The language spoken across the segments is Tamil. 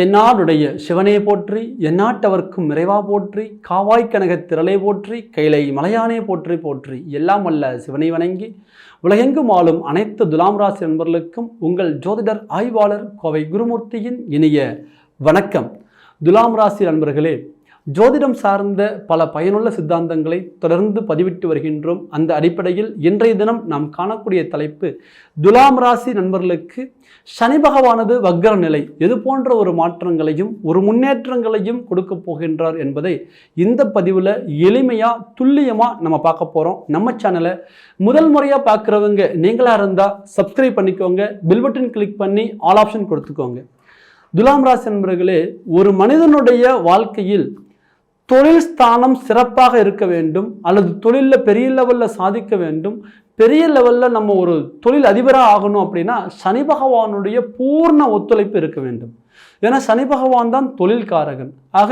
தென்னாடுடைய சிவனே போற்றி எந்நாட்டவர்க்கும் நிறைவா போற்றி காவாய் கனக திரளை போற்றி கைலை மலையானே போற்றி போற்றி எல்லாம் அல்ல சிவனை வணங்கி உலகெங்கும் ஆளும் அனைத்து துலாம் ராசி நண்பர்களுக்கும் உங்கள் ஜோதிடர் ஆய்வாளர் கோவை குருமூர்த்தியின் இனிய வணக்கம். துலாம் ராசி நண்பர்களே ஜோதிடம் சார்ந்த பல பயனுள்ள சித்தாந்தங்களை தொடர்ந்து பதிவிட்டு வருகின்றோம். அந்த அடிப்படையில் இன்றைய தினம் நாம் காணக்கூடிய தலைப்பு துலாம் ராசி நண்பர்களுக்கு சனி பகவானது வக்ர நிலை. எது போன்ற ஒரு மாற்றங்களையும் ஒரு முன்னேற்றங்களையும் கொடுக்க போகின்றார் என்பதை இந்த பதிவில் எளிமையாக துல்லியமாக நம்ம பார்க்க போகிறோம் நம்ம சேனலை முதல் முறையாக பார்க்குறவங்க நீங்களாக இருந்தால் சப்ஸ்கிரைப் பண்ணிக்கோங்க. பில் பட்டன் கிளிக் பண்ணி ஆல் ஆப்ஷன் கொடுத்துக்கோங்க. துலாம் ராசி நண்பர்களே ஒரு மனிதனுடைய வாழ்க்கையில் தொழில் ஸ்தானம் சிறப்பாக இருக்க வேண்டும் அல்லது தொழிலில் பெரிய லெவலில் சாதிக்க வேண்டும். பெரிய லெவலில் நம்ம ஒரு தொழில் அதிபராக ஆகணும் அப்படின்னா சனி பகவானுடைய பூர்ண ஒத்துழைப்பு இருக்க வேண்டும். ஏன்னா சனி பகவான் தான் தொழில்காரகன். ஆக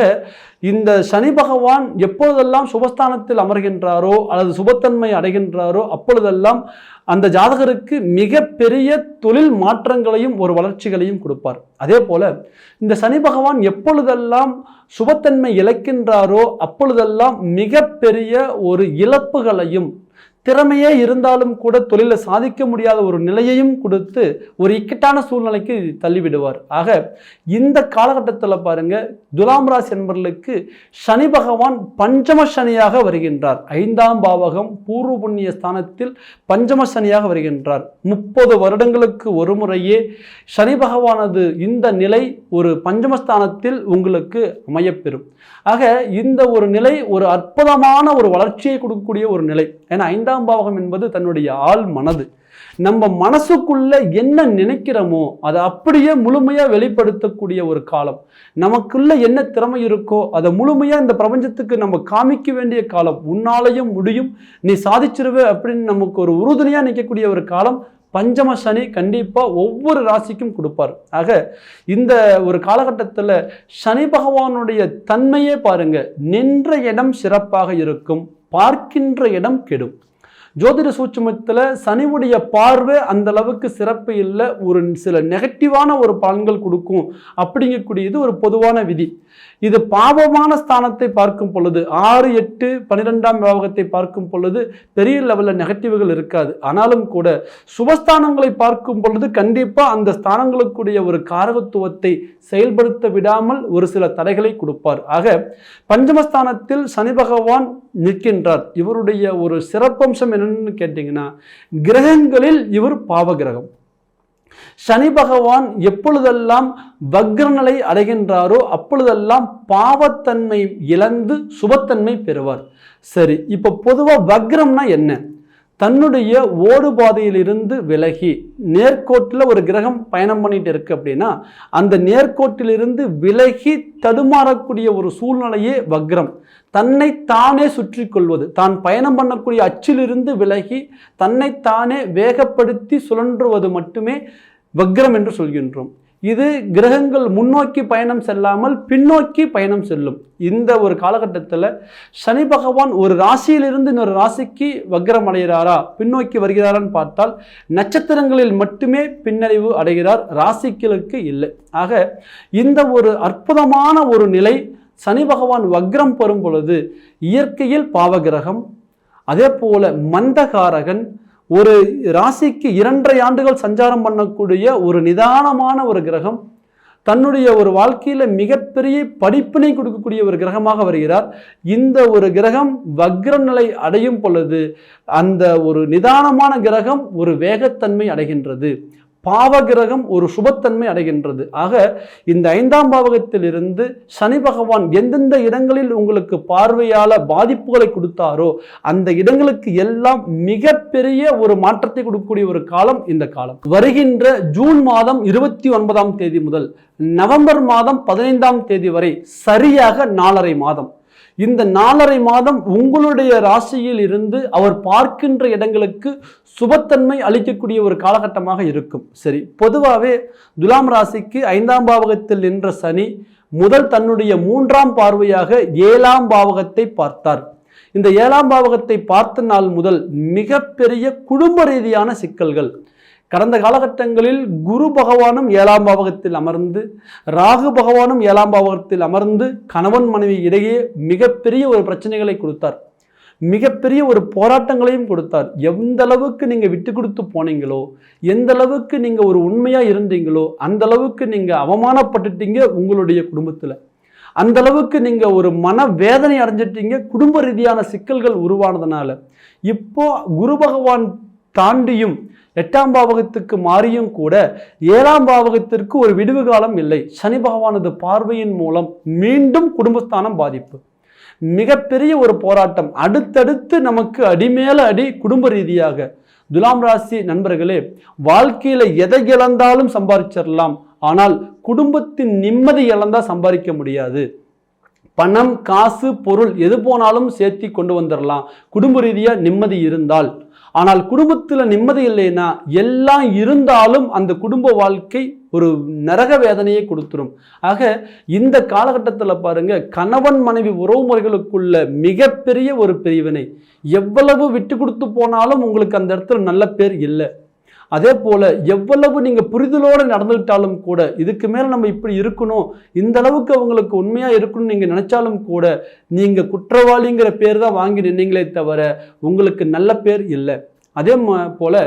இந்த சனி பகவான் எப்பொழுதெல்லாம் சுபஸ்தானத்தில் அமர்கின்றாரோ அல்லது சுபத்தன்மை அடைகின்றாரோ அப்பொழுதெல்லாம் அந்த ஜாதகருக்கு மிகப்பெரிய தொழில் மாற்றங்களையும் ஒரு வளர்ச்சிகளையும் கொடுப்பார். அதே போல இந்த சனி பகவான் எப்பொழுதெல்லாம் சுபத்தன்மை இழக்கின்றாரோ அப்பொழுதெல்லாம் மிகப்பெரிய ஒரு இழப்புகளையும் திறமையே இருந்தாலும் கூட தொழிலை சாதிக்க முடியாத ஒரு நிலையையும் கொடுத்து ஒரு இக்கட்டான சூழ்நிலைக்கு தள்ளிவிடுவார். ஆக இந்த காலகட்டத்தில் பாருங்க துலாம் ராசி என்பர்களுக்கு சனி பகவான் பஞ்சம சனியாக வருகின்றார். ஐந்தாம் பாவகம் பூர்வ புண்ணிய ஸ்தானத்தில் பஞ்சம சனியாக வருகின்றார். முப்பது வருடங்களுக்கு ஒரு முறையே சனி பகவானது இந்த நிலை ஒரு பஞ்சமஸ்தானத்தில் உங்களுக்கு அமையப்பெறும். ஆக இந்த ஒரு நிலை ஒரு அற்புதமான ஒரு வளர்ச்சியை கொடுக்கக்கூடிய ஒரு நிலை. ஏன்னா ஐந்து இரண்டாம் பாவகம் என்பது தன்னுடைய ஆள் மனது. நம்ம மனசுக்குள்ள என்ன நினைக்கிறோமோ அதை அப்படியே முழுமையா வெளிப்படுத்தக்கூடிய ஒரு காலம். நமக்குள்ள என்ன திறமை இருக்கோ அதை முழுமையா இந்த பிரபஞ்சத்துக்கு நம்ம காமிக்க வேண்டிய காலம். உன்னாலையும் முடியும். நீ சாதிச்சிருவே அப்படின்னு நமக்கு ஒரு உறுதுணையா நிற்கக்கூடிய ஒரு காலம் பஞ்சம சனி கண்டிப்பாக ஒவ்வொரு ராசிக்கும் கொடுப்பார். ஆக இந்த ஒரு காலகட்டத்தில் சனி பகவானுடைய தன்மையே பாருங்க நின்ற இடம் சிறப்பாக இருக்கும் பார்க்கின்ற இடம் கெடும். ஜோதிட சூட்சமத்தில் சனிவுடைய பார்வை அந்த அளவுக்கு சிறப்பு இல்லை ஒரு சில நெகட்டிவான ஒரு பலன்கள் கொடுக்கும் அப்படிங்கக்கூடியது ஒரு பொதுவான விதி. இது பாவமான ஸ்தானத்தை பார்க்கும் பொழுது ஆறு எட்டு பன்னிரெண்டாம் பாவகத்தை பார்க்கும் பொழுது பெரிய லெவலில் நெகட்டிவ்கள் இருக்காது. ஆனாலும் கூட சுபஸ்தானங்களை பார்க்கும் பொழுது கண்டிப்பாக அந்த ஸ்தானங்களுக்குடைய ஒரு காரகத்துவத்தை செயல்படுத்த விடாமல் ஒரு சில தடைகளை கொடுப்பார். ஆக பஞ்சமஸ்தானத்தில் சனி பகவான் நிற்கின்றார். இவருடைய ஒரு சிறப்பம்சம் என்னன்னு கேட்டிங்கன்னா கிரகங்களில் இவர் பாவகிரகம். சனி பகவான் எப்பொழுதெல்லாம் வக்ரநிலை அடைகின்றாரோ அப்பொழுதெல்லாம் பாவத்தன்மை இழந்து சுபத்தன்மை பெறுவார். சரி இப்போ பொதுவாக வக்ரம்னா என்ன? தன்னுடைய ஓடுபாதையிலிருந்து விலகி நேர்கோட்டில் ஒரு கிரகம் பயணம் பண்ணிட்டு இருக்கு அப்படின்னா அந்த நேர்கோட்டிலிருந்து விலகி தடுமாறக்கூடிய ஒரு சூழ்நிலையே வக்ரம். தன்னை தானே சுற்றி கொள்வது. தான் பயணம் பண்ணக்கூடிய அச்சிலிருந்து விலகி தன்னை தானே வேகப்படுத்தி சுழன்றுவது மட்டுமே வக்ரம் என்று சொல்கின்றோம். இது கிரகங்கள் முன்னோக்கி பயணம் செல்லாமல் பின்னோக்கி பயணம் செல்லும். இந்த ஒரு காலகட்டத்தில் சனி பகவான் ஒரு ராசியிலிருந்து இன்னொரு ராசிக்கு வக்ரம் அடைகிறாரா பின்னோக்கி வருகிறாரான்னு பார்த்தால் நட்சத்திரங்களில் மட்டுமே பின்னடைவு அடைகிறார் ராசிகளுக்கு இல்லை. ஆக இந்த ஒரு அற்புதமான ஒரு நிலை சனி பகவான் வக்ரம் பெறும் பொழுது இயற்கையில் பாவகிரகம் அதே போல மந்தகாரகன் ஒரு ராசிக்கு இரண்டரை ஆண்டுகள் சஞ்சாரம் பண்ணக்கூடிய ஒரு நிதானமான ஒரு கிரகம் தன்னுடைய ஒரு வாழ்க்கையில் மிகப்பெரிய படிப்பினை கொடுக்கக்கூடிய ஒரு கிரகமாக வருகிறார். இந்த ஒரு கிரகம் வக்ர நிலை அடையும் பொழுது அந்த ஒரு நிதானமான கிரகம் ஒரு வேகத்தன்மை அடைகின்றது. பாவகிரகம் ஒரு சுபத்தன்மை அடைகின்றது. ஆக இந்த ஐந்தாம் பாவகத்திலிருந்து சனி பகவான் எந்தெந்த இடங்களில் உங்களுக்கு பார்வையால் பாதிப்புகளை கொடுத்தாரோ அந்த இடங்களுக்கு எல்லாம் மிகப்பெரிய ஒரு மாற்றத்தை கொடுக்கக்கூடிய ஒரு காலம் இந்த காலம். வருகின்ற ஜூன் மாதம் இருபத்தி ஒன்பதாம் தேதி முதல் நவம்பர் மாதம் பதினைந்தாம் தேதி வரை சரியாக நாலரை மாதம். இந்த நாலரை மாதம் உங்களுடைய ராசியில் இருந்து அவர் பார்க்கின்ற இடங்களுக்கு சுபத்தன்மை அளிக்கக்கூடிய ஒரு காலகட்டமாக இருக்கும். சரி பொதுவாகவே துலாம் ராசிக்கு ஐந்தாம் பாவகத்தில் நின்ற சனி முதல் தன்னுடைய மூன்றாம் பார்வையாக ஏழாம் பாவகத்தை பார்த்தார். இந்த ஏழாம் பாவகத்தை பார்த்த நாள் முதல் மிகப்பெரிய குடும்ப ரீதியான சிக்கல்கள் கடந்த காலகட்டங்களில் குரு பகவானும் ஏழாம் பாவகத்தில் அமர்ந்து ராகு பகவானும் ஏழாம் பாவகத்தில் அமர்ந்து கணவன் மனைவி இடையே மிகப்பெரிய ஒரு பிரச்சனைகளை கொடுத்தார். மிகப்பெரிய ஒரு போராட்டங்களையும் கொடுத்தார். எந்த அளவுக்கு நீங்கள் விட்டு கொடுத்து போனீங்களோ எந்த அளவுக்கு நீங்கள் ஒரு உண்மையாக இருந்தீங்களோ அந்த அளவுக்கு நீங்கள் அவமானப்பட்டுட்டீங்க உங்களுடைய குடும்பத்தில். அந்த அளவுக்கு நீங்கள் ஒரு மன வேதனை அடைஞ்சிட்டீங்க குடும்ப ரீதியான சிக்கல்கள் உருவானதுனால. இப்போ குரு பகவான் தாண்டியும் எட்டாம் பாவகத்துக்கு மாறியும் கூட ஏழாம் பாவகத்திற்கு ஒரு விடுவு காலம் இல்லை. சனி பகவானது பார்வையின் மூலம் மீண்டும் குடும்பஸ்தானம் பாதிப்பு. மிகப்பெரிய ஒரு போராட்டம். அடுத்தடுத்து நமக்கு அடிமேல அடி குடும்ப ரீதியாக. துலாம் ராசி நண்பர்களே வாழ்க்கையில் எதை இழந்தாலும் சம்பாதிச்சிடலாம் ஆனால் குடும்பத்தின் நிம்மதி இழந்தால் சம்பாதிக்க முடியாது. பணம் காசு பொருள் எது போனாலும் சேர்த்தி கொண்டு வந்துடலாம். குடும்ப ரீதியாக நிம்மதி இருந்தால். ஆனால் குடும்பத்தில் நிம்மதி இல்லைன்னா எல்லாம் இருந்தாலும் அந்த குடும்ப வாழ்க்கை ஒரு நரக வேதனையை கொடுத்துரும். ஆக இந்த காலகட்டத்தில் பாருங்க கணவன் மனைவி உறவுமுறைகளுக்குள்ள மிகப்பெரிய ஒரு பிரிவினை. எவ்வளவு விட்டு கொடுத்து போனாலும் உங்களுக்கு அந்த இடத்துல நல்ல பேர் இல்லை. அதே போல் எவ்வளவு நீங்கள் புரிதலோடு நடந்துக்கிட்டாலும் கூட இதுக்கு மேலே நம்ம இப்படி இருக்கணும் இந்த அளவுக்கு அவங்களுக்கு உண்மையாக இருக்கணும்னு நீங்கள் நினச்சாலும் கூட நீங்கள் குற்றவாளிங்கிற பேர் தான் வாங்கி நின்னீங்களே தவிர உங்களுக்கு நல்ல பேர் இல்லை. அதே போல்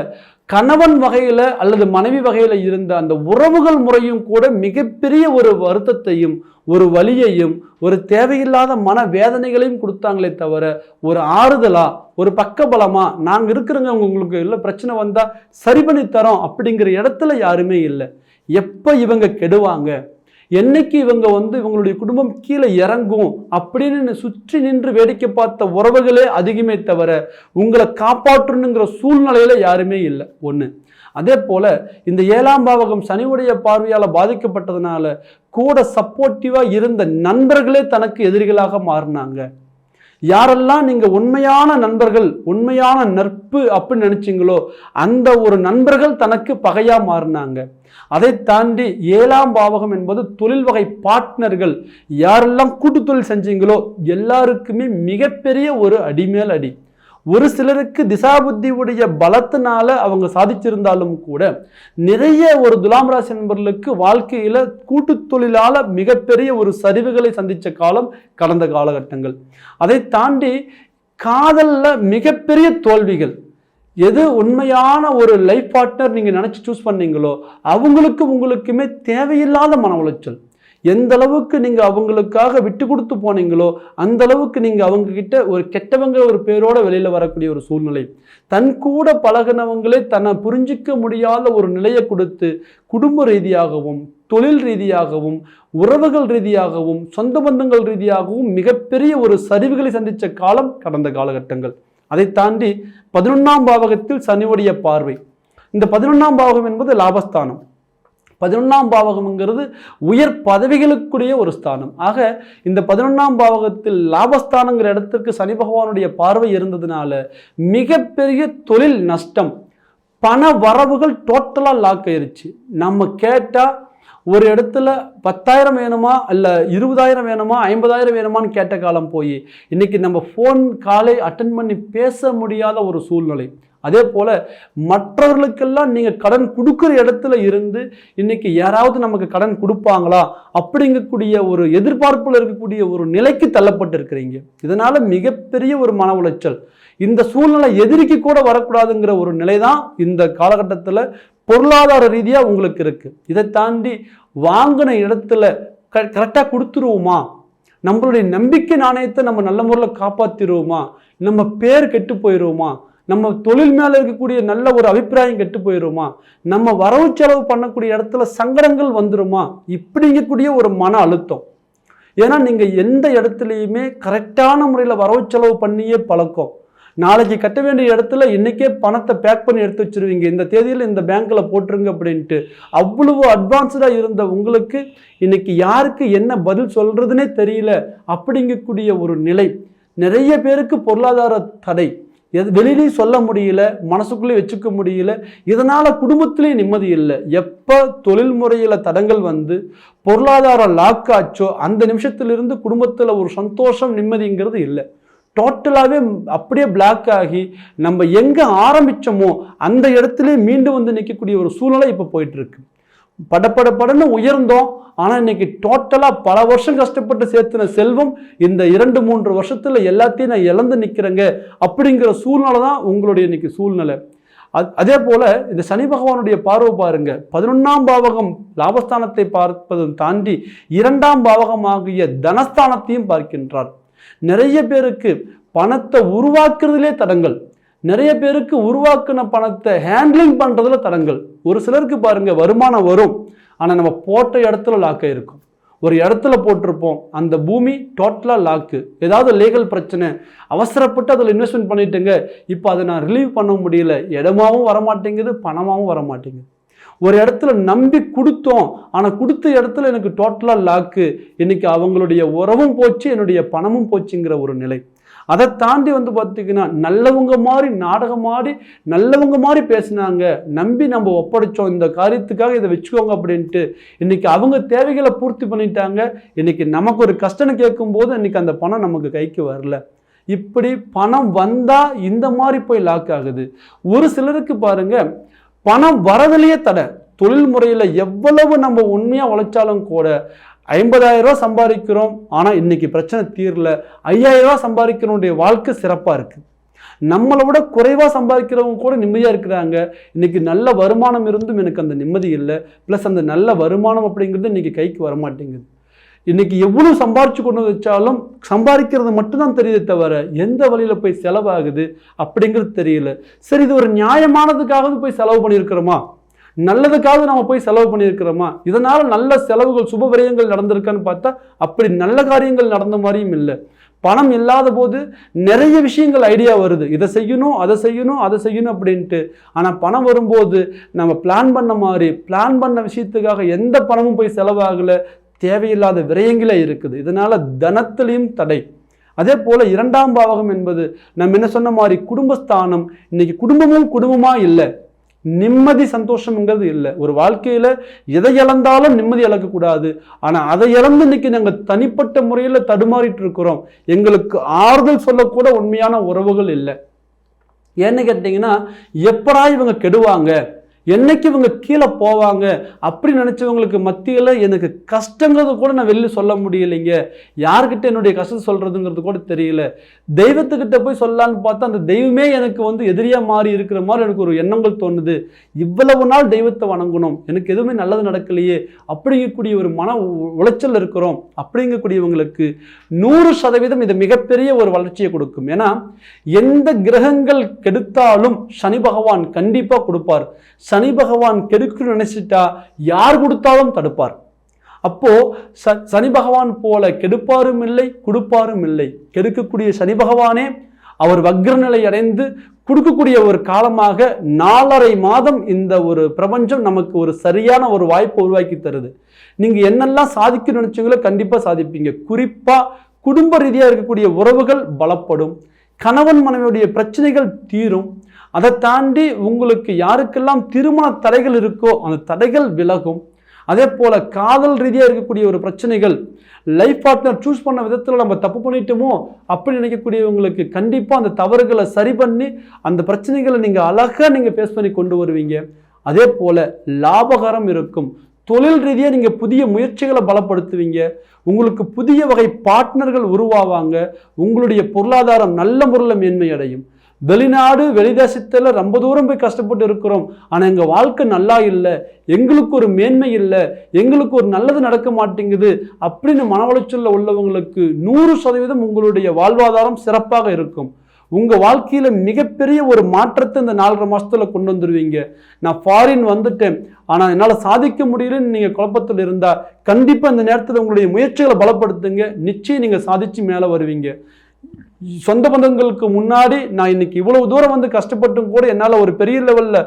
கணவன் வகையில் அல்லது மனைவி வகையில் இருந்த அந்த உறவுகள் முறையும் கூட மிகப்பெரிய ஒரு வருத்தத்தையும் ஒரு வழியையும் ஒரு தேவையில்லாத மன வேதனைகளையும் கொடுத்தாங்களே தவிர ஒரு ஆறுதலா ஒரு பக்கபலமா நாங்க இருக்கிறவங்க உங்களுக்கு இல்லை பிரச்சனை வந்தா சரி பண்ணி தரோம் அப்படிங்கிற இடத்துல யாருமே இல்லை. எப்ப இவங்க கெடுவாங்க? என்னைக்கு இவங்க வந்து இவங்களுடைய குடும்பம் கீழே இறங்கும் அப்படின்னு சுற்றி நின்று வேடிக்கை பார்த்த உறவுகளே அதிகமே தவிர உங்களை காப்பாற்றணுங்கிற சூழ்நிலையில யாருமே இல்லை. ஒன்று அதே போல் இந்த ஏழாம் பாவகம் சனியுடைய பார்வையால் பாதிக்கப்பட்டதுனால கூட சப்போர்ட்டிவாக இருந்த நண்பர்களே தனக்கு எதிரிகளாக மாறினாங்க. யாரெல்லாம் நீங்கள் உண்மையான நண்பர்கள் உண்மையான நட்பு அப்படின்னு நினச்சிங்களோ அந்த ஒரு நண்பர்கள் தனக்கு பகையாக மாறினாங்க. அதை தாண்டி ஏழாம் பாவகம் என்பது தொழில் வகை பார்ட்னர்கள் யாரெல்லாம் கூட்டு தொழில் செஞ்சீங்களோ எல்லாருக்குமே மிகப்பெரிய ஒரு அடிமேல் அடி. ஒரு சிலருக்கு திசாபுத்தியுடைய பலத்தினால அவங்க சாதிச்சிருந்தாலும் கூட நிறைய ஒரு துலாம் ராசி நண்பர்களுக்கு வாழ்க்கையில கூட்டு தொழிலால மிகப்பெரிய ஒரு சரிவுகளை சந்திச்ச காலம் கடந்த காலகட்டங்கள். அதை தாண்டி காதல்ல மிகப்பெரிய தோல்விகள். எது உண்மையான ஒரு லைஃப் பார்ட்னர் நீங்க நினைச்சு சூஸ் பண்ணீங்களோ அவங்களுக்கு உங்களுக்குமே தேவையில்லாத மன உளைச்சல். எந்த அளவுக்கு நீங்கள் அவங்களுக்காக விட்டு கொடுத்து போனீங்களோ அந்த அளவுக்கு நீங்கள் அவங்க கிட்ட ஒரு கெட்டவங்க ஒரு பேரோட வெளியில் வரக்கூடிய ஒரு சூழ்நிலை. தன் கூட பழகினவங்களே தன்னை புரிஞ்சிக்க முடியாத ஒரு நிலையை கொடுத்து குடும்ப ரீதியாகவும் தொழில் ரீதியாகவும் உறவுகள் ரீதியாகவும் சொந்த பந்தங்கள் ரீதியாகவும் மிகப்பெரிய ஒரு சரிவுகளை சந்தித்த காலம் கடந்த காலகட்டங்கள். அதை தாண்டி பதினொன்றாம் பாவகத்தில் சனியுடைய பார்வை. இந்த பதினொன்றாம் பாவகம் என்பது லாபஸ்தானம். பதினொன்றாம் பாவகம்ங்கிறது உயர் பதவிகளுக்குரிய ஒரு ஸ்தானம். ஆக இந்த பதினொன்றாம் பாவகத்தில் லாபஸ்தானங்கிற இடத்திற்கு சனி பகவானுடைய பார்வை இருந்ததுனால மிகப்பெரிய தொழில் நஷ்டம் பண வரவுகள் டோட்டலாக லாக் ஆயிருச்சு. நம்ம கேட்டால் ஒரு இடத்துல பத்தாயிரம் வேணுமா இல்லை இருபதாயிரம் வேணுமா ஐம்பதாயிரம் வேணுமான்னு கேட்ட காலம் போய் இன்றைக்கி நம்ம ஃபோன் காலை அட்டன் பண்ணி பேச முடியாத ஒரு சூழ்நிலை. அதே போல் மற்றவர்களுக்கெல்லாம் நீங்கள் கடன் கொடுக்குற இடத்துல இருந்து இன்னைக்கு யாராவது நமக்கு கடன் கொடுப்பாங்களா? அப்படிங்கக்கூடிய ஒரு எதிர்பார்ப்பில் இருக்கக்கூடிய ஒரு நிலைக்கு தள்ளப்பட்டிருக்கிறீங்க. இதனால் மிகப்பெரிய ஒரு மன உளைச்சல். இந்த சூழ்நிலை எதிரிக்கு கூட வரக்கூடாதுங்கிற ஒரு நிலை தான் இந்த காலகட்டத்தில் பொருளாதார ரீதியாக உங்களுக்கு இருக்குது இதை தாண்டி வாங்கின இடத்துல க கரெக்டாக கொடுத்துருவோமா? நம்மளுடைய நம்பிக்கை நாணயத்தை நம்ம நல்ல முறையில் காப்பாற்றிடுவோமா நம்ம பேர் கெட்டு போயிடுவோமா நம்ம தொழில் மேலே இருக்கக்கூடிய நல்ல ஒரு அபிப்பிராயம் கெட்டு போயிடுமா நம்ம வரவு செலவு பண்ணக்கூடிய இடத்துல சங்கடங்கள் வந்துருமா? இப்படிங்கக்கூடிய ஒரு மன அழுத்தம். ஏன்னா நீங்கள் எந்த இடத்துலையுமே கரெக்டான முறையில் வரவு செலவு பண்ணியே பழக்கம். நாளைக்கு கட்ட வேண்டிய இடத்துல இன்றைக்கே பணத்தை பேக் பண்ணி எடுத்து வச்சிருவீங்க. இந்த தேதியில் இந்த பேங்க்கில் போட்டுருங்க அப்படின்ட்டு அவ்வளவு அட்வான்ஸ்டாக இருந்த உங்களுக்கு இன்றைக்கி யாருக்கு என்ன பதில் சொல்கிறதுனே தெரியல. அப்படிங்கக்கூடிய ஒரு நிலை. நிறைய பேருக்கு பொருளாதார தடை. எது வெளியிலையும் சொல்ல முடியல மனசுக்குள்ளே வச்சுக்க முடியல இதனால் குடும்பத்திலேயும் நிம்மதி இல்லை. எப்போ தொழில் முறையில் தடங்கள் வந்து பொருளாதாரம் லாக் ஆச்சோ அந்த நிமிஷத்திலிருந்து குடும்பத்தில் ஒரு சந்தோஷம் நிம்மதிங்கிறது இல்லை. டோட்டலாகவே அப்படியே பிளாக் ஆகி நம்ம எங்கே ஆரம்பித்தோமோ அந்த இடத்துல மீண்டும் வந்து நிற்கக்கூடிய ஒரு சூழ்நிலை இப்போ போயிட்டுருக்கு படப்பட படன்னு உயர்ந்தோம் ஆனால் இன்னைக்கு டோட்டலாக பல வருஷம் கஷ்டப்பட்டு சேர்த்துன செல்வம் இந்த இரண்டு மூன்று வருஷத்தில் எல்லாத்தையும் நான் இழந்து நிற்கிறேங்க அப்படிங்கிற சூழ்நிலை தான் உங்களுடைய இன்னைக்கு சூழ்நிலை. அது அதே போல் இந்த சனி பகவானுடைய பார்வை பாருங்க. பதினொன்றாம் பாவகம் லாபஸ்தானத்தை பார்ப்பதும் தாண்டி இரண்டாம் பாவகமாகிய தனஸ்தானத்தையும் பார்க்கின்றார். நிறைய பேருக்கு பணத்தை உருவாக்குறதுலே தடங்கள். நிறைய பேருக்கு உருவாக்குன பணத்தை ஹேண்ட்லிங் பண்ணுறதுல தடங்கள். ஒரு சிலருக்கு பாருங்கள் வருமானம் வரும். ஆனால் நம்ம போட்ட இடத்துல லாக்காக இருக்கும் ஒரு இடத்துல போட்டிருப்போம் அந்த பூமி டோட்டலாக லாக்கு ஏதாவது லீகல் பிரச்சனை அவசரப்பட்டு அதில் இன்வெஸ்ட்மெண்ட் பண்ணிட்டேங்க இப்போ அதை நான் ரிலீவ் பண்ண முடியல. இடமாவும் வரமாட்டேங்குது பணமாகவும் வரமாட்டேங்குது. ஒரு இடத்துல நம்பி கொடுத்தோம் ஆனால் கொடுத்த இடத்துல எனக்கு டோட்டலாக லாக்கு இன்னைக்கு அவங்களுடைய உறவும் போச்சு என்னுடைய பணமும் போச்சுங்கிற ஒரு நிலை. அதை தாண்டி வந்து பார்த்திங்கன்னா நல்லவங்க மாதிரி நாடகம் மாதிரி நல்லவங்க மாதிரி பேசினாங்க நம்பி நம்ம ஒப்படைச்சோம் இந்த காரியத்துக்காக இதை வச்சுக்கோங்க அப்படின்ட்டு இன்னைக்கு அவங்க தேவைகளை பூர்த்தி பண்ணிட்டாங்க. இன்னைக்கு நமக்கு ஒரு கஷ்டம் கேட்கும்போது இன்னைக்கு அந்த பணம் நமக்கு கைக்கு வரல. இப்படி பணம் வந்தால் இந்த மாதிரி போய் லாக் ஆகுது. ஒரு சிலருக்கு பாருங்க பணம் வரதுலேயே தடை. தொழில் முறையில் எவ்வளவு நம்ம உண்மையாக உழைச்சாலும் கூட ஐம்பதாயிரம் ரூபா சம்பாதிக்கிறோம் ஆனால் இன்னைக்கு பிரச்சனை தீரல. ஐயாயிரம் ரூபா சம்பாதிக்கிறவனுடைய வாழ்க்கை சிறப்பாக இருக்குது நம்மளை விட குறைவாக சம்பாதிக்கிறவங்க கூட நிம்மதியாக இருக்கிறாங்க. இன்னைக்கு நல்ல வருமானம் இருந்தும் எனக்கு அந்த நிம்மதி இல்லை. ப்ளஸ் அந்த நல்ல வருமானம் அப்படிங்கிறது இன்னைக்கு கைக்கு வரமாட்டேங்குது இன்னைக்கு எவ்வளோ சம்பாரிச்சு கொண்டு வச்சாலும் சம்பாதிக்கிறது மட்டும்தான் தெரியுதே தவிர எந்த வழியில் போய் செலவாகுது அப்படிங்கிறது தெரியல. சரி இது ஒரு நியாயமானதுக்காக போய் செலவு பண்ணியிருக்கிறோமா? நல்லதுக்காக நம்ம போய் செலவு பண்ணியிருக்கிறோமா? இதனால் நல்ல செலவுகள் சுப விரயங்கள் நடந்திருக்கான்னு பார்த்தா அப்படி நல்ல காரியங்கள் நடந்த மாதிரியும் இல்லை. பணம் இல்லாத போது நிறைய விஷயங்கள் ஐடியா வருது. இதை செய்யணும் அதை செய்யணும் அதை செய்யணும் அப்படின்ட்டு. ஆனால் பணம் வரும்போது நம்ம பிளான் பண்ண மாதிரி பிளான் பண்ண விஷயத்துக்காக எந்த பணமும் போய் செலவாகலை. தேவையில்லாத விரயங்களே இருக்குது. இதனால் தனத்திலையும் தடை. அதே போல் இரண்டாம் பாவகம் என்பது நம்ம என்ன சொன்ன மாதிரி குடும்பஸ்தானம். இன்னைக்கு குடும்பமும் குடும்பமாக இல்லை. நிம்மதி சந்தோஷம்ங்கிறது இல்லை. ஒரு வாழ்க்கையில் எதை இழந்தாலும் நிம்மதி இழக்கக்கூடாது. ஆனால் அதை இழந்து இன்னைக்கு நாங்கள் தனிப்பட்ட முறையில் தடுமாறிட்டு இருக்கிறோம். எங்களுக்கு ஆறுதல் சொல்லக்கூட உண்மையான உறவுகள் இல்லை. ஏன்னு கேட்டிங்கன்னா எப்படா இவங்க கெடுவாங்க? என்னைக்கு இவங்க கீழே போவாங்க அப்படி நினச்சவங்களுக்கு மத்தியில் எனக்கு கஷ்டங்கிறது கூட நான் வெளில சொல்ல முடியலைங்க. யார்கிட்ட என்னுடைய கஷ்டத்தை சொல்கிறதுங்கிறது கூட தெரியல. தெய்வத்துக்கிட்ட போய் சொல்லலான்னு பார்த்தா அந்த தெய்வமே எனக்கு வந்து எதிரியாக மாறி இருக்கிற மாதிரி எனக்கு ஒரு எண்ணங்கள் தோணுது. இவ்வளவு நாள் தெய்வத்தை வணங்கணும். எனக்கு எதுவுமே நல்லது நடக்கலையே. அப்படிங்கக்கூடிய ஒரு மன உ- உளைச்சல் இருக்கிறோம். அப்படிங்கக்கூடியவங்களுக்கு நூறு சதவீதம் இது மிகப்பெரிய ஒரு வளர்ச்சியை கொடுக்கும். ஏன்னா எந்த கிரகங்கள் கெடுத்தாலும் சனி பகவான் கண்டிப்பாக கொடுப்பார். சனி பகவான் கெடுக்கணும்னு நினைச்சிட்டா யார் கொடுத்தாலும் தடுப்பார். அப்போ ச சனி பகவான் போல கெடுப்பாரும் இல்லை கொடுப்பாரும் இல்லை. கெடுக்கக்கூடிய சனி பகவானே அவர் வக்ரநிலை அடைந்து கொடுக்கக்கூடிய ஒரு காலமாக நாலரை மாதம் இந்த ஒரு பிரபஞ்சம் நமக்கு ஒரு சரியான ஒரு வாய்ப்பை உருவாக்கி தருது. நீங்கள் என்னெல்லாம் சாதிக்கணும்னு நினச்சிங்களோ கண்டிப்பாக சாதிப்பீங்க. குறிப்பாக குடும்ப ரீதியாக இருக்கக்கூடிய உறவுகள் பலப்படும். கணவன் மனைவியுடைய பிரச்சனைகள் தீரும். அதை தாண்டி உங்களுக்கு யாருக்கெல்லாம் திருமண தடைகள் இருக்கோ அந்த தடைகள் விலகும். அதே போல் காதல் ரீதியாக இருக்கக்கூடிய ஒரு பிரச்சனைகள் லைஃப் பார்ட்னர் சூஸ் பண்ண விதத்தில் நம்ம தப்பு பண்ணிட்டோமோ அப்படின்னு நினைக்கக்கூடியவங்களுக்கு கண்டிப்பாக அந்த தவறுகளை சரி பண்ணி அந்த பிரச்சனைகளை நீங்கள் அழகாக நீங்கள் ஃபேஸ் பண்ணி கொண்டு வருவீங்க. அதே போல் லாபகரம் இருக்கும். தொழில் ரீதியாக நீங்கள் புதிய முயற்சிகளை பலப்படுத்துவீங்க. உங்களுக்கு புதிய வகை பார்ட்னர்கள் உருவாவாங்க. உங்களுடைய பொருளாதாரம் நல்ல முறையில் மேன்மை அடையும். வெளிநாடு வெளிதேசத்தில் ரொம்ப தூரம் போய் கஷ்டப்பட்டு இருக்கிறோம். ஆனால் எங்கள் வாழ்க்கை நல்லா இல்லை. எங்களுக்கு ஒரு மேன்மை இல்லை. எங்களுக்கு ஒரு நல்லது நடக்க மாட்டேங்குது அப்படின்னு மன உளைச்சலில் உள்ளவங்களுக்கு நூறு சதவீதம் உங்களுடைய வாழ்வாதாரம் சிறப்பாக இருக்கும். உங்கள் வாழ்க்கையில் மிகப்பெரிய ஒரு மாற்றத்தை இந்த நாலரை மாதத்தில் கொண்டு வந்துடுவீங்க நான் ஃபாரின் வந்துட்டேன். ஆனால் என்னால் சாதிக்க முடியலன்னு நீங்கள் குழப்பத்தில் இருந்தால் கண்டிப்பாக இந்த நேரத்தில் உங்களுடைய முயற்சிகளை பலப்படுத்துங்க. நிச்சயம் நீங்கள் சாதிச்சு மேலே வருவீங்க. சொந்த பந்தங்களுக்கு முன்னாடி நான் இன்னைக்கு இவ்வளவு தூரம் வந்து கஷ்டப்பட்டும் கூட என்னால் ஒரு பெரிய லெவலில்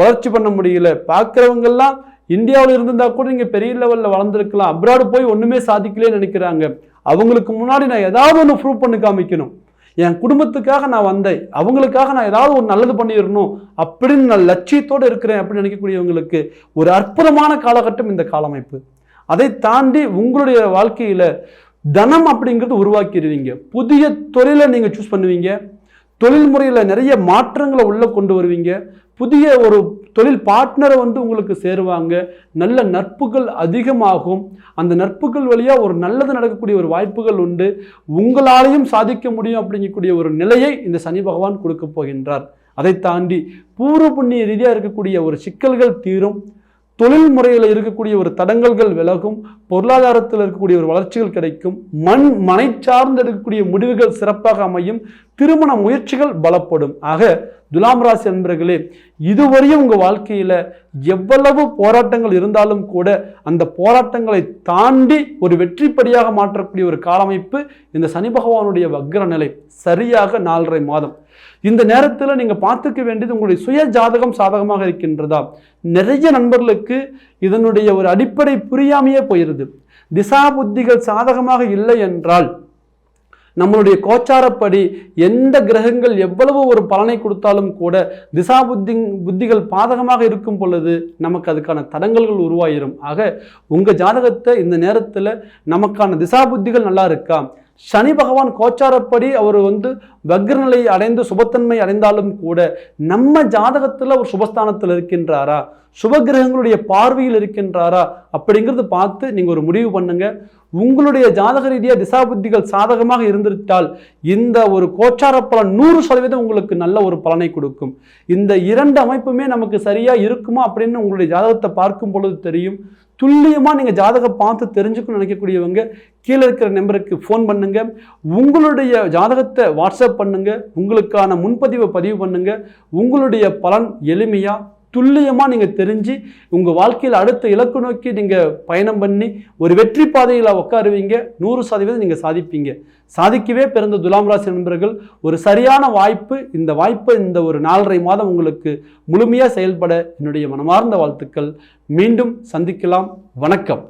வளர்ச்சி பண்ண முடியல. பார்க்குறவங்கெல்லாம் இந்தியாவில் இருந்திருந்தால் கூட நீங்கள் பெரிய லெவலில் வளர்ந்துருக்கலாம். அப்ராடு போய் ஒன்றுமே சாதிக்கலையே நினைக்கிறாங்க. அவங்களுக்கு முன்னாடி நான் ஏதாவது ஒன்று ப்ரூவ் பண்ணி காமிக்கணும். என் குடும்பத்துக்காக நான் வந்தேன். அவங்களுக்காக நான் ஏதாவது ஒரு நல்லது பண்ணிடணும் அப்படின்னு நான் லட்சியத்தோடு இருக்கிறேன் அப்படின்னு நினைக்கக்கூடியவங்களுக்கு ஒரு அற்புதமான காலகட்டம் இந்த காலமைப்பு. அதை தாண்டி உங்களுடைய வாழ்க்கையில் தனம் அப்படிங்கிறது உருவாக்கிடுவீங்க. புதிய தொழிலை நீங்கள் சூஸ் பண்ணுவீங்க. தொழில் முறையில் நிறைய மாற்றங்களை உள்ளே கொண்டு வருவீங்க. புதிய ஒரு தொழில் பார்ட்னரை வந்து உங்களுக்கு சேருவாங்க. நல்ல நட்புகள் அதிகமாகும். அந்த நட்புகள் வழியாக ஒரு நல்லது நடக்கக்கூடிய ஒரு வாய்ப்புகள் உண்டு. உங்களாலையும் சாதிக்க முடியும் அப்படிங்கக்கூடிய ஒரு நிலையை இந்த சனி பகவான் கொடுக்க போகின்றார். அதை தாண்டி பூர்வ புண்ணிய ரீதியாக இருக்கக்கூடிய ஒரு சிக்கல்கள் தீரும். தொழில் முறையில் இருக்கக்கூடிய ஒரு தடங்கல்கள் விலகும் பொருளாதாரத்தில் இருக்கக்கூடிய ஒரு வளர்ச்சிகள் கிடைக்கும் மண் மனை சார்ந்து எடுக்கக்கூடிய முடிவுகள் சிறப்பாக அமையும் திருமண முயற்சிகள் பலப்படும். ஆக துலாம் ராசி அன்பர்களே இதுவரையும் உங்கள் வாழ்க்கையில் எவ்வளவு போராட்டங்கள் இருந்தாலும் கூட அந்த போராட்டங்களை தாண்டி ஒரு வெற்றிப்படியாக மாற்றக்கூடிய ஒரு காலமைப்பு இந்த சனி பகவானுடைய வக்ர நிலை சரியாக நாலரை மாதம். இந்த நேரத்தில் நீங்கள் பார்த்துக்க வேண்டியது உங்களுடைய சுய ஜாதகம் சாதகமாக இருக்கின்றதா? நிறைய நண்பர்களுக்கு இதனுடைய ஒரு அடிப்படை புரியாமையே போயிருது. திசா புத்திகள் சாதகமாக இல்லை என்றால் நம்மளுடைய கோச்சாரப்படி எந்த கிரகங்கள் எவ்வளவு ஒரு பலனை கொடுத்தாலும் கூட திசா புத்தி புத்திகள் பாதகமாக இருக்கும் பொழுது நமக்கு அதுக்கான தடங்கல்கள் உருவாயிரும். ஆக உங்கள் ஜாதகத்தை இந்த நேரத்தில் நமக்கான திசா புத்திகள் நல்லா இருக்கா? சனி பகவான் கோச்சாரப்படி அவர் வந்து வக்ரநிலை அடைந்து சுபத்தன்மை அடைந்தாலும் கூட நம்ம ஜாதகத்தில் ஒரு சுபஸ்தானத்தில் இருக்கின்றாரா? சுபகிரகங்களுடைய பார்வையில் இருக்கின்றாரா? அப்படிங்கிறது பார்த்து நீங்கள் ஒரு முடிவு பண்ணுங்க. உங்களுடைய ஜாதக ரீதியாக திசாபுத்திகள் சாதகமாக இருந்துவிட்டால் இந்த ஒரு கோச்சார பலன் நூறு சதவீதம் உங்களுக்கு நல்ல ஒரு பலனை கொடுக்கும். இந்த இரண்டு அமைப்புமே நமக்கு சரியாக இருக்குமா அப்படின்னு உங்களுடைய ஜாதகத்தை பார்க்கும் பொழுது தெரியும். துல்லியமாக நீங்கள் ஜாதகம் பார்த்து தெரிஞ்சுக்கணும்னு நினைக்கக்கூடியவங்க கீழே இருக்கிற நம்பருக்கு ஃபோன் பண்ணுங்கள் உங்களுடைய ஜாதகத்தை வாட்ஸ்அப் பண்ணுங்கள் உங்களுக்கான முன்பதிவை பதிவு பண்ணுங்கள் உங்களுடைய பலன் எளிமையாக துல்லியமாக நீங்கள் தெரிஞ்சு உங்கள் வாழ்க்கையில் அடுத்த இலக்கு நோக்கி நீங்கள் பயணம் பண்ணி ஒரு வெற்றி பாதையில் உட்காருவீங்க நூறு சதவீதம் நீங்கள் சாதிப்பீங்க. சாதிக்கவே பிறந்த துலாம் ராசி நண்பர்கள் ஒரு சரியான வாய்ப்பு இந்த வாய்ப்பை இந்த ஒரு நாலரை மாதம் உங்களுக்கு முழுமையாக செயல்பட என்னுடைய மனமார்ந்த வாழ்த்துக்கள். மீண்டும் சந்திக்கலாம். வணக்கம்.